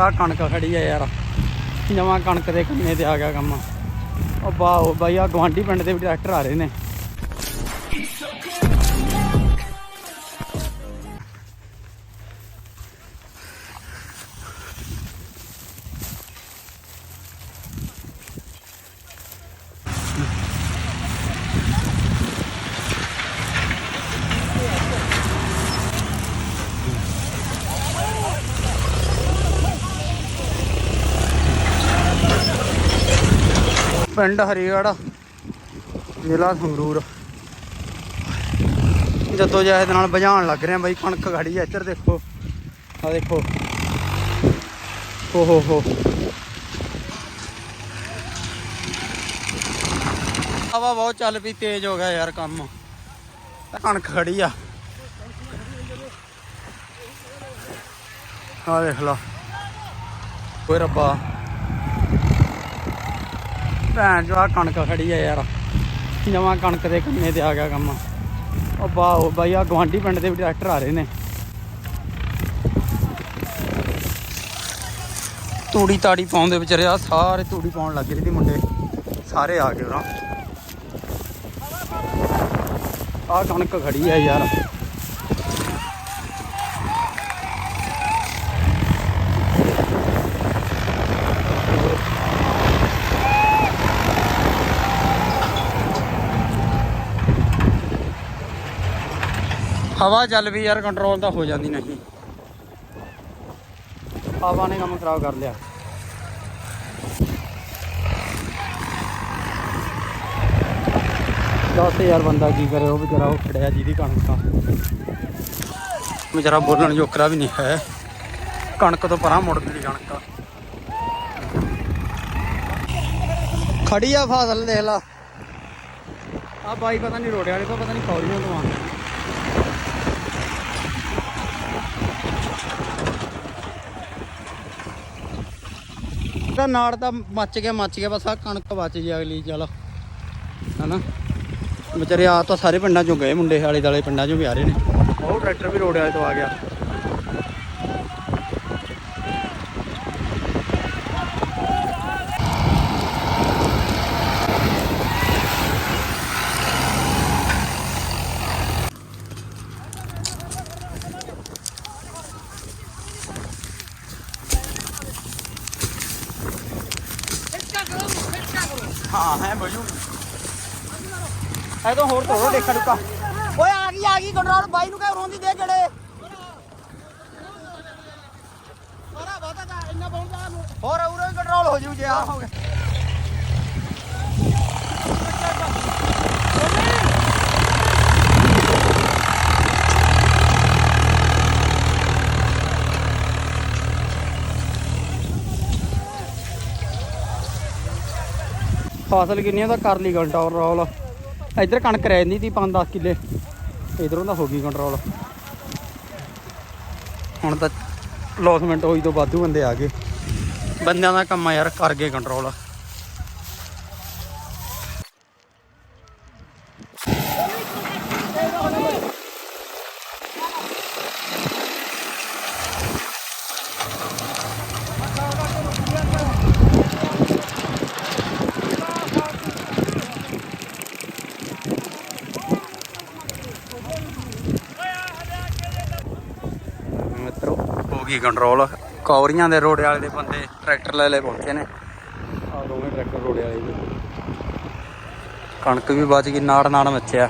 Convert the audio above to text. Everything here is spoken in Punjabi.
ਆ ਕਣਕ ਖੜੀ ਆ ਯਾਰ। ਨਵਾਂ ਕਣਕ ਦੇ ਕੰਨੇ ਤੇ ਆ ਗਿਆ ਕੰਮ। ਉਹ ਵਾਹ ਬਾਈ ਆ ਗਵਾਂਢੀ ਪਿੰਡ ਦੇ ਵੀ ਟਰੈਕਟਰ ਆ ਰਹੇ ਨੇ। ਪਿੰਡ ਹਰੀਗੜ੍ਹ ਜ਼ਿਲ੍ਹਾ ਸੰਗਰੂਰ। ਜਦੋਂ ਜਹਿਦ ਨਾਲ ਬੁਝਾਉਣ ਲੱਗ ਰਹੇ ਬਾਈ, ਕਣਕ ਖੜੀ ਆ ਇੱਧਰ ਦੇਖੋ। ਆ ਦੇਖੋ। ਓ ਹੋ ਹੋ। ਹਵਾ ਬਹੁਤ ਚੱਲ ਪਈ, ਤੇਜ਼ ਹੋ ਗਿਆ ਯਾਰ ਕੰਮ। ਕਣਕ ਖੜੀ ਆ। ਆ ਦੇਖ ਲਾ। ਓਏ ਰੱਬਾ। ਭੈਣ ਜੋ ਆ ਕਣਕ ਖੜੀ ਆ ਯਾਰ। ਨਵਾਂ ਕਣਕ ਦੇ ਕੰਨੇ ਤੇ ਆ ਗਿਆ ਕੰਮ। ਉਹ ਵਾਹ ਬਾਈ ਆ ਗਵਾਂਢੀ ਪਿੰਡ ਦੇ ਵੀ ਟਰੈਕਟਰ ਆ ਰਹੇ ਨੇ। ਤੂੜੀ ਤਾੜੀ ਪਾਉਂਦੇ ਵਿਚਾਰੇ ਆ ਸਾਰੇ ਤੂੜੀ ਪਾਉਣ ਲੱਗ ਗਏ ਸੀ ਮੁੰਡੇ। ਸਾਰੇ ਆ ਗਏ ਉਹਨਾਂ ਆ ਕਣਕ ਖੜੀ ਆ ਯਾਰ। ਹਵਾ ਚੱਲ ਵੀ ਯਾਰ ਕੰਟਰੋਲ ਤਾਂ ਹੋ ਜਾਂਦੀ ਨਹੀਂ। ਹਵਾ ਨੇ ਕੰਮ ਖਰਾਬ ਕਰ ਲਿਆ। ਦਸ ਯਾਰ ਬੰਦਾ ਕੀ ਕਰੇ, ਉਹ ਵਿਚਾਰਾ ਉਹ ਖੜਿਆ ਜਿਹਦੀ ਕਣਕ ਆ ਵਿਚਾਰਾ ਬੋਲਣ ਜੋਕਰਾ ਵੀ ਨਹੀਂ ਹੈ। ਕਣਕ ਤੋਂ ਪਰਾਂ ਮੁੜ ਗਈ ਕਣਕ ਖੜੀ ਆ ਫਸਲ ਦੇਖ ਲਾ। ਆ ਬਾਈ ਪਤਾ ਨਹੀਂ ਰੋੜੇ ਵਾਲੇ ਤੋਂ ਪਤਾ ਨਹੀਂ ਕੌੜੀਆਂ ਤੋਂ ਆ। ਤਾਂ ਨਾੜ ਤਾਂ ਮੱਚ ਗਿਆ ਮੱਚ ਗਿਆ, ਬਸ ਆ ਕਣਕ ਬਚ ਜੀ ਅਗਲੀ, ਚੱਲ। ਹਨਾ? ਵਿਚਾਰੇ ਆ ਤਾਂ ਸਾਰੇ ਪਿੰਡਾਂ ਚੋਂ ਗਏ ਮੁੰਡੇ ਆਲੇ ਦਾਲੇ ਪਿੰਡਾਂ ਚੋਂ ਵੀ ਆ ਰਹੇ ਨੇ। ਉਹ ਟਰੈਕਟਰ ਵੀ ਰੋਡ ਵਾਲੇ ਤੋਂ ਆ ਗਿਆ। ਹਾਂ ਹੈ ਹੋਰ ਤੋੜੋ ਦੇਖਾ ਰੁਕਾ ਓਏ ਆ ਗਈ ਆ ਗਈ ਕੰਟਰੋਲ ਬਾਈ ਨੂੰ ਕਹਿ ਰੋਂਦੀ ਦੇ ਗੜੇ ਹੋਰ ਉਰੇ ਕੰਟਰੋਲ ਹੋ ਜੂ ਜੇ ਆ ਹੋ ਗਿਆ। ਫਸਲ ਕਿੰਨੀ ਆ ਤਾਂ ਕਰ ਲਈ ਕੰਟਰੋਲ ਰੋਲ ਇੱਧਰ ਕਣਕ ਰਹਿ ਜਾਂਦੀ ਤੀ 5-10 ਕਿੱਲੇ। ਇਧਰੋਂ ਤਾਂ ਹੋ ਗਈ ਕੰਟਰੋਲ ਹੁਣ ਤਾਂ ਲੌਸਮੈਂਟ ਹੋਈ ਤੋਂ ਵਾਧੂ ਬੰਦੇ ਆ ਗਏ। ਬੰਦਿਆਂ ਦਾ ਕੰਮ ਆ ਯਾਰ, ਕਰ ਗਏ ਕੰਟਰੋਲ ਮਿੱਤਰੋ ਹੋ ਗਈ ਕੰਟਰੋਲ ਕੌਰੀਆਂ ਦੇ ਰੋੜੇ ਵਾਲੇ ਦੇ ਬੰਦੇ ਟਰੈਕਟਰ ਲੈ ਲੈ ਪਹੁੰਚੇ ਨੇ। ਆ ਦੋਵੇਂ ਟਰੈਕਟਰ ਰੋੜੇ ਵਾਲੇ ਕਣਕ ਵੀ ਬਚ ਗਈ ਨਾੜ ਨਾੜ ਮੱਚਿਆ।